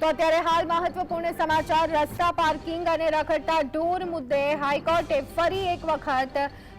તો અત્યારે હાલ મહત્વપૂર્ણ સમાચાર, રસ્તા પાર્કિંગ અને રખડતા ઢોર મુદ્દે હાઈકોર્ટે ફરી એક વખત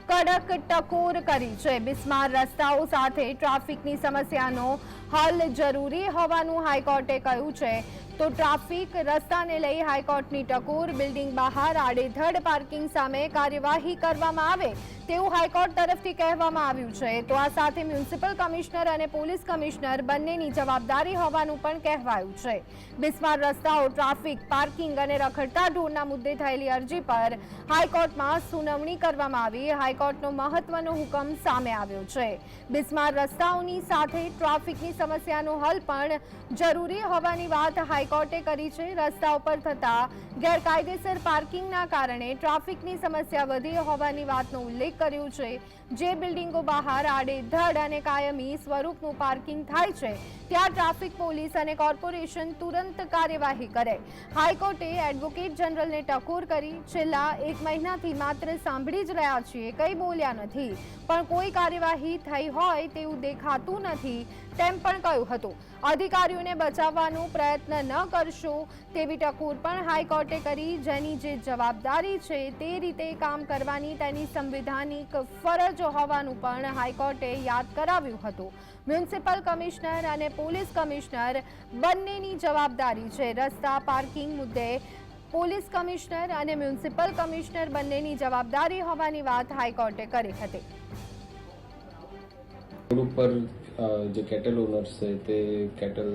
કડક ટકોર કરી છે. બિસ્માર રસ્તાઓ સાથે ટ્રાફિકની સમસ્યાનો હલ જરૂરી હોવાનું હાઈકોર્ટે કહ્યું છે. તો ટ્રાફિક રસ્તાને લઈ હાઈકોર્ટની ટકોર, બિલ્ડિંગ બહાર, આડેધડ, પાર્કિંગ સામે કાર્યવાહી કરવામાં આવે તેવું હાઈકોર્ટ તરફથી કહેવામાં આવ્યું છે. તો આ સાથે મ્યુનિસિપલ કમિશનર અને પોલીસ કમિશનર બંનેની જવાબદારી હોવાનું પણ કહેવાયું છે. બિસ્માર રસ્તાઓ, ટ્રાફિક, પાર્કિંગ અને રખડતા ઢોરના મુદ્દે થયેલી અરજી પર હાઈકોર્ટમાં સુનાવણી કરવામાં આવી. હાઈકોર્ટનો મહત્વનો હુકમ સામે આવ્યો છે. બિસ્માર રસ્તાઓની સાથે ટ્રાફિકની સમસ્યાનો હલ પણ જરૂરી હોવાની વાત હાઈકોર્ટે કરી છે. રસ્તા ઉપર થતા ગેરકાયદેસર પાર્કિંગના કારણે ટ્રાફિકની સમસ્યા વધી હોવાની વાતનો ઉલ્લેખ કર્યો છે. જે બિલ્ડિંગો બહાર આડેધડ અને કાયમી સ્વરૂપનું પાર્કિંગ થાય છે, ત્યાં ટ્રાફિક પોલીસ અને કોર્પોરેશન તુરંત કાર્યવાહી કરે. હાઈકોર્ટે એડવોકેટ જનરલને ટકોર કરી, છેલ્લા એક મહિનાથી માત્ર સાંભળી જ રહ્યા છીએ, કંઈ બોલ્યા નથી. પણ કોઈ કાર્યવાહી થઈ હોય તેવું દેખાતું નથી. તેમ પણ કહ્યું હતું. અધિકારીઓને બચાવવાનો પ્રયત્ન ન કરશો તેવી ટકોર પણ હાઈકોર્ટે કરી. જેની જે જવાબદારી છે તે રીતે કામ કરવાની તેની સંવિધાનિક ફરજ હોવાનું પણ હાઈકોર્ટે યાદ કરાવ્યું હતું. મ્યુનિસિપલ કમિશનર અને પોલીસ કમિશનર બંનેની જવાબદારી છે. રસ્તા પાર્કિંગ મુદ્દે પોલીસ કમિશનર અને મ્યુનિસિપલ કમિશનર બંનેની જવાબદારી હોવાની વાત હાઈકોર્ટે કરી હતી. રોડ ઉપર જે કેટલ ઓનર્સ છે, તે કેટલ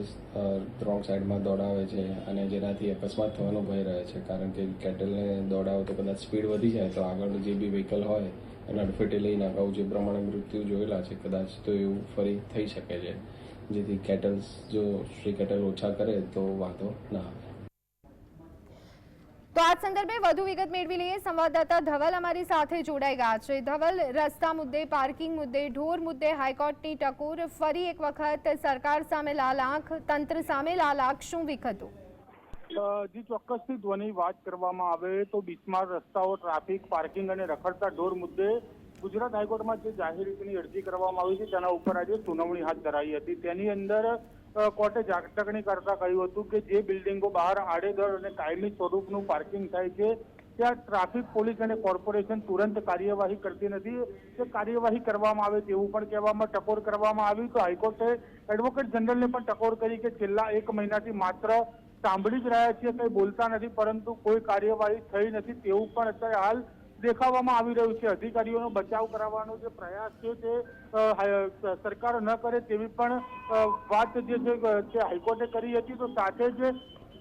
રોંગ સાઈડમાં દોડાવે છે અને જેનાથી અકસ્માત થવાનો ભય રહે છે. કારણ કે કેટલને દોડાવો તો કદાચ સ્પીડ વધી જાય તો આગળ જે બી વ્હીકલ હોય, એને અડફેટે લઈને અગાઉ જે પ્રમાણે મૃત્યુ જોયેલા છે, કદાચ તો એવું ફરી થઈ શકે છે. જેથી કેટલ્સ જો શ્રી કેટલ ઓછા કરે તો વાંધો ના આવે. તો આ સંદર્ભે વધુ વિગત મેળવી લઈએ. સંવાદદાતા ધવલ અમારી સાથે જોડાઈ ગયા છે. ધવલ, રસ્તા મુદ્દે, પાર્કિંગ મુદ્દે, ઢોર મુદ્દે, હાઈકોર્ટની ટકોર, ફરી એક વખત સરકાર સામે લાલ આંખ, તંત્ર સામે લાલ આંખ, શું વિખતું જી, ચોક્કસથી ધ્વની વાત કરવામાં આવે તો બિસ્માર રસ્તાઓ, ટ્રાફિક, પાર્કિંગ અને રખડતા ઢોર મુદ્દે ગુજરાત હાઈકોર્ટમાં જે જાહેર રીતની અરજી કરવામાં આવી છે, તેના ઉપર આજે સુનાવણી હાથ ધરાઈ હતી. તેની અંદર કોર્ટે જાગતકણી કરતા કહ્યું હતું કે જે બિલ્ડિંગો બહાર આડેધડ અને કાયમી સ્વરૂપનું પાર્કિંગ થાય છે, ત્યાં ટ્રાફિક, પોલીસ અને કોર્પોરેશન તુરંત કાર્યવાહી કરતી નથી. તે કાર્યવાહી કરવામાં આવે તેવું પણ કહેવામાં ટકોર કરવામાં આવ્યું તો હાઈકોર્ટે એડવોકેટ જનરલને પણ ટકોર કરી કે છેલ્લા એક મહિનાથી માત્ર સાંભળી જ રહ્યા છીએ, કંઈ બોલતા નથી, પરંતુ કોઈ કાર્યવાહી થઈ નથી તેવું પણ અત્યારે હાલ દેખાવામાં આવી રહ્યું છે. અધિકારીઓનો બચાવ કરાવવાનો જે પ્રયાસ છે તે સરકાર ન કરે તેવી પણ વાત જે છે હાઈકોર્ટે કરી હતી, તો સાથે જ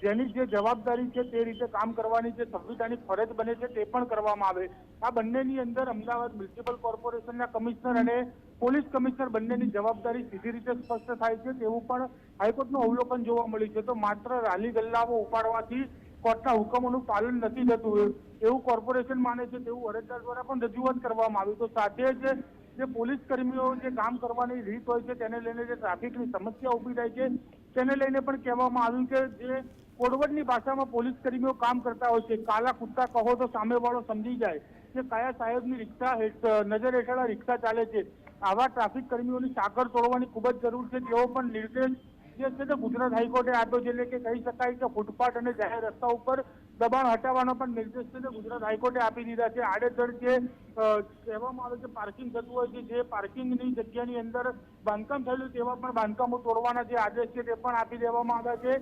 જેની જે જવાબદારી છે તે રીતે કામ કરવાની જે સંવિધાનિક ફરજ બને છે તે પણ કરવામાં આવે. આ બંનેની અંદર અમદાવાદ મ્યુનિસિપલ કોર્પોરેશનના કમિશનર અને પોલીસ કમિશનર બંનેની જવાબદારી સીધી રીતે સ્પષ્ટ થાય છે તેવું પણ હાઈકોર્ટનું અવલોકન જોવા મળ્યું છે. તો માત્ર રાલી ગલ્લાઓ ઉપાડવાથી કોર્ટના હુકમોનું પાલન નથી થતું. એવું કોર્પોરેશન માને છે, તેવું અરજદાર દ્વારા પણ રજૂઆત કરવામાં આવી. તો સાથે જ જે પોલીસ કર્મીઓ જે કામ કરવાની રીત હોય છે, તેને લઈને જે ટ્રાફિકની સમસ્યા ઊભી થાય છે, તેને લઈને પણ કહેવામાં આવ્યું કે જે કોડવડની ભાષામાં પોલીસ કર્મીઓ કામ કરતા હોય છે, કાલા કુત્તા કહો તો સામેવાળો સમજી જાય. કે કયા સાહેબની રિક્ષા નજર હેઠળ રિક્ષા ચાલે છે, આવા ટ્રાફિક કર્મીઓની સાકર તોડવાની ખૂબ જ જરૂર છે. તેઓ પણ નિર્દેશ જે છે તે ગુજરાત હાઈકોર્ટે આપ્યો છે એટલે કે કહી શકાય કે ફૂટપાથ અને જાહેર રસ્તા ઉપર દબાણ હટાવવાનો પણ નિર્દેશ છે તે ગુજરાત હાઈકોર્ટે આપી દીધા છે. આડેધડ જે કહેવામાં આવે છે પાર્કિંગ થતું હોય છે જે પાર્કિંગની જગ્યાની અંદર બાંધકામ થયેલું તેવા પણ બાંધકામો તોડવાના જે આદેશ છે તે પણ આપી દેવામાં આવ્યા છે.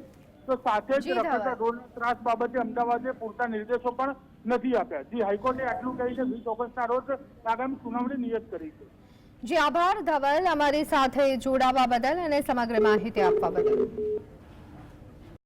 તો સાથે જ. રખડતા ઢોરના ત્રાસ બાબતે અમદાવાદે પૂરતા નિર્દેશો પણ નથી આપ્યા. જી હાઈકોર્ટે આટલું કહીને વીસ ઓગસ્ટના રોજ આગામી સુનાવણી નિયત કરી છે. જી આભાર. ધવલ અમારી સાથે જોડાવા બદલ અને સમગ્ર માહિતી આપવા બદલ.